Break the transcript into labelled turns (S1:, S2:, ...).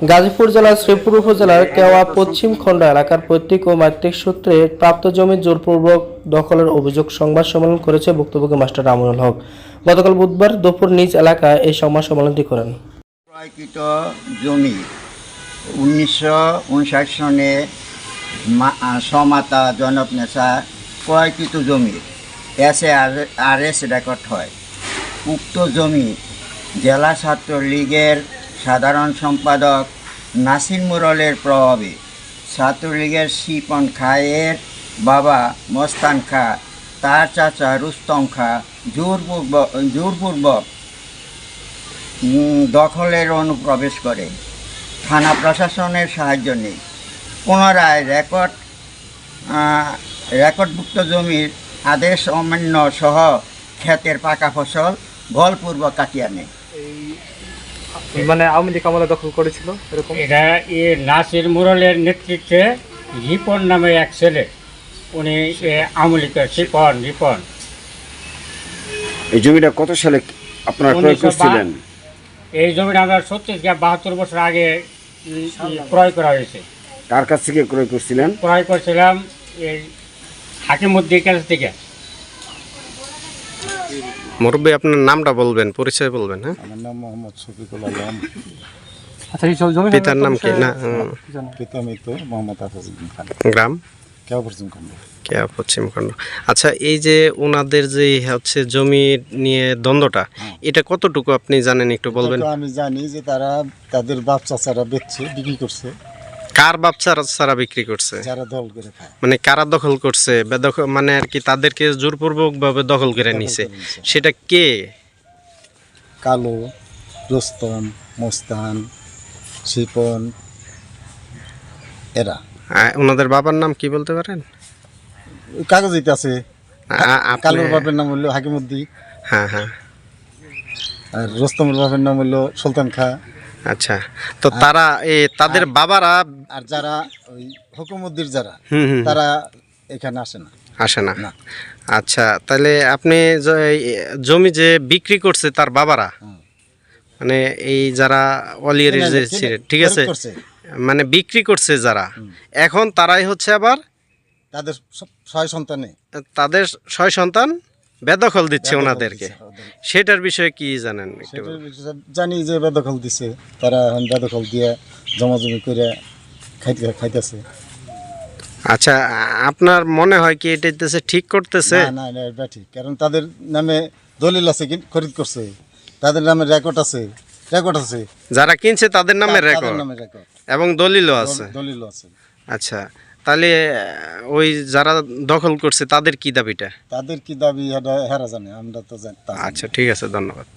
S1: গাজীপুর জেলার শ্রীপুর উপজেলার কেওয়া পশ্চিম খণ্ড এলাকার পৈতৃক ও মাতৃক সূত্রে প্রাপ্ত জমি জোরপূর্বক দখলের অভিযোগ সংবাদ সম্মেলন করেছে ভুক্তভোগী মাস্টার আমনুল হক। গতকাল বুধবার দুপুর নিজ এলাকায় এই সংবাদ সম্মেলনটি করেন।
S2: ক্রয়কৃত জমি উনিশশো উনষাট সনে সমাতা জনক নেশা ক্রয়কৃত জমি, S A R S record হয়। উক্ত জমি জেলা ছাত্রলীগের সাধারণ সম্পাদক নাসির মুরলের প্রভাবে ছাত্রলীগের শিপন খায়ের বাবা মস্তান খা, তার চাচা রুস্তম খা জোরপূর্বক জোরপূর্বক দখলের অনুপ্রবেশ করে। থানা প্রশাসনের সাহায্য নেই পুনরায় রেকর্ড রেকর্ডভুক্ত জমির আদেশ অমান্য সহ ক্ষেতের পাকা ফসল বলপূর্বক কাটিয়ে নেয়
S3: মানে আওয়ামী লীগ আমলে দখল করেছিল এরকম?
S4: এটা এ নাসির মুরলের নেতৃত্বে রিপন নামে এক ছেলে উনি এ আমলিকের শিপন রিপন।
S5: এই জমিটা কত সালে আপনারা ক্রয় করছিলেন?
S4: এই জমিটা আমরা সত্যি বাহাত্তর বছর আগে ক্রয় করা হয়েছে।
S5: কার কাছ থেকে ক্রয় করছিলেন?
S4: ক্রয় করছিলাম এই হাকিমুদ্দির কাছ থেকে।
S6: মুরব্বী আপনার নামটা বলবেন পরিচয় বলবেন হ্যাঁ?
S7: আমার নাম মোহাম্মদ শফিকুল আলম।
S3: আচ্ছা এই জমি
S6: পিতার নাম কি? না
S7: পিতা মৃত মোহাম্মদ আফাজুদ্দিন খান।
S6: গ্রাম?
S7: কেউ পশ্চিম খন্ড
S6: কেয়া পশ্চিমখণ্ড আচ্ছা এই যে ওনাদের যে হচ্ছে জমি নিয়ে দ্বন্দ্বটা এটা কতটুকু আপনি জানেন একটু বলবেন?
S7: আমি জানি যে তারা তাদের বাপ চাচারা বেচছে বিক্রি করছে।
S6: কার বাচ্চারা সারা বিক্রি করছে?
S7: যারা দল করে খায়।
S6: মানে কারা দখল করছে? বেদখল মানে আর কি তাদেরকে জোরপূর্বক ভাবে দখল করে নিছে। সেটা কে?
S7: কালো রোস্তম মোস্তান শিপন এরা।
S6: আহ, ওনাদের বাবার নাম কি বলতে পারেন?
S7: কাগজিতে আছে।
S6: আ- আপনি-
S7: কালোর বাপের নাম হলো হাকিমুদ্দি
S6: হ্যাঁ হ্যাঁ।
S7: আর রোস্তমের বাপের নাম হলো সুলতান খা।
S6: আচ্ছা। তো তারা এ তাদের বাবারা
S7: আর যারা ওই হুকুমুদ্দির যারা তারা এখানে আসে না।
S6: আসে না। আচ্ছা তাহলে আপনি জমি যে বিক্রি করছে তার বাবারা মানে এই যারা অলিয়ার যে ছিলেন, ঠিক আছে মানে বিক্রি করছে যারা এখন তারাই হচ্ছে আবার
S7: তাদের ছয় সন্তানে
S6: তাদের ছয় সন্তান বেদখল দিচ্ছে ওনাদেরকে। সেটার বিষয়ে কি জানেন একটু
S7: জানি যে বেদখল দিছে তারা এখন বেদখল দিয়ে জমা জমি করে খাইতে খাইতেছে।
S6: আচ্ছা আপনার মনে হয় কি এটা ঠিক করতেছে?
S7: না না এটা ঠিক। কারণ তাদের নামে দলিল আছে কি খরিদ করছে। তাদের নামে রেকর্ড আছে রেকর্ড আছে।
S6: যারা কিনছে তাদের নামে রেকর্ড এবং দলিলও আছে?
S7: দলিল আছে।
S6: আচ্ছা তাহলে ওই যারা দখল করছে তাদের কি দাবিটা?
S7: তাদের কি দাবি? এটা হেরা জানে আমরা তো জানি
S6: আচ্ছা ঠিক আছে ধন্যবাদ।